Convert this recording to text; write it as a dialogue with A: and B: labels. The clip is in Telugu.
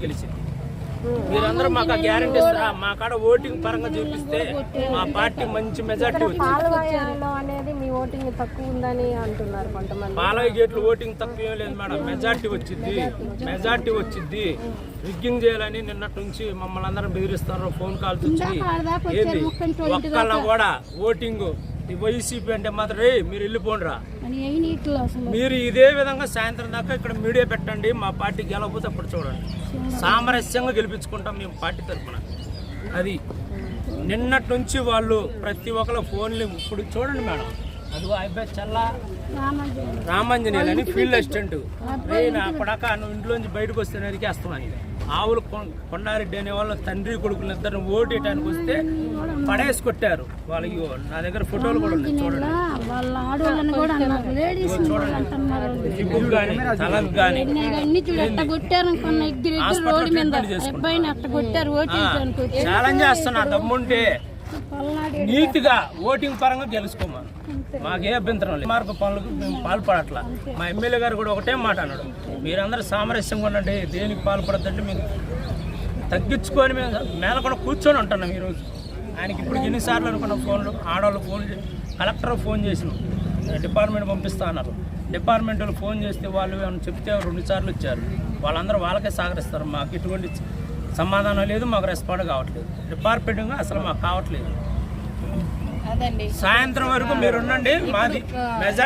A: గెలిచింది. మీరందరూ మాకు గ్యారంటీ ఇస్తారా మా కాడ ఓటింగ్ పరంగా చూపిస్తే మా పార్టీ మంచి మెజార్టీ
B: అనేది మీ ఓటింగ్ తక్కువ ఉందని అంటున్నారు కొంతమంది.
A: పాలయ్య గేట్లు ఓటింగ్ తక్కువ ఏం లేదు మేడం. మెజార్టీ వచ్చింది. మెజార్టీ వచ్చింది. రిగ్గింగ్ చేయాలని నిన్నటి నుంచి మమ్మల్ని అందరం బెదిరిస్తారు ఫోన్ కాల్స్ వచ్చి ఏంది? ఒక్కళ్ళ కూడా ఓటింగ్ ఈ వైసీపీ అంటే మాత్రం రే మీరు వెళ్ళిపోండిరా. మీరు ఇదే విధంగా సాయంత్రం దాకా ఇక్కడ మీడియా పెట్టండి మా పార్టీ గెలవకపోతే అప్పుడు చూడండి. సామరస్యంగా గెలిపించుకుంటాం మేము పార్టీ తరఫున. అది నిన్నటి నుంచి వాళ్ళు ప్రతి ఒక్కరు ఫోన్లు ఇప్పుడు చూడండి మేడం. అదిగో అబ్బాయి చల్లా
C: రామంజన్
A: రామంజనేయులు అని ఫీల్డ్ అసిస్టెంట్. రే నా నువ్వు ఇంట్లోంచి బయటకు వస్తే నరికేస్తున్నాను ఆవులు కొండారెడ్డి అనే వాళ్ళ తండ్రి కొడుకులు ఇద్దరు ఓటేయడానికి వస్తే పడేసి కొట్టారు. వాళ్ళకి నా దగ్గర ఫోటోలు కూడా ఉన్నాయి చూడండి.
C: వాళ్ళ
A: కానీ తలకు కానీ ఛాలెంజ్ చేస్తున్నా దమ్ముంటే. నీట్గా ఓటింగ్ పరంగా గెలుచుకోమా? మాకే అభ్యంతరం లేదు. మార్గ పనులకు మేము పాల్పడట్లా. మా ఎమ్మెల్యే గారు కూడా ఒకటే మాట అన్నాడు. మీరందరూ సామరస్యంగా ఉండండి దేనికి పాల్పడద్దంటే మీకు తగ్గించుకొని మేము మేల కూడా కూర్చొని ఉంటున్నాం ఈరోజు. ఆయనకి ఇప్పుడు ఎన్నిసార్లు అనుకున్న ఫోన్లు ఆడవాళ్ళు ఫోన్ కలెక్టర్ ఫోన్ చేసినాం డిపార్ట్మెంట్ పంపిస్తా అన్నారు. డిపార్ట్మెంట్ ఫోన్ చేస్తే వాళ్ళు చెప్తే రెండు సార్లు వచ్చారు వాళ్ళందరూ వాళ్ళకే సహకరిస్తారు. మాకు ఎటువంటి సమాధానం లేదు మాకు రెస్పాండ్ కావట్లేదు. డిపార్ట్మెంట్ అసలు మాకు కావట్లేదు. సాయంత్రం వరకు మీరు ఉండండి మాది మెజార్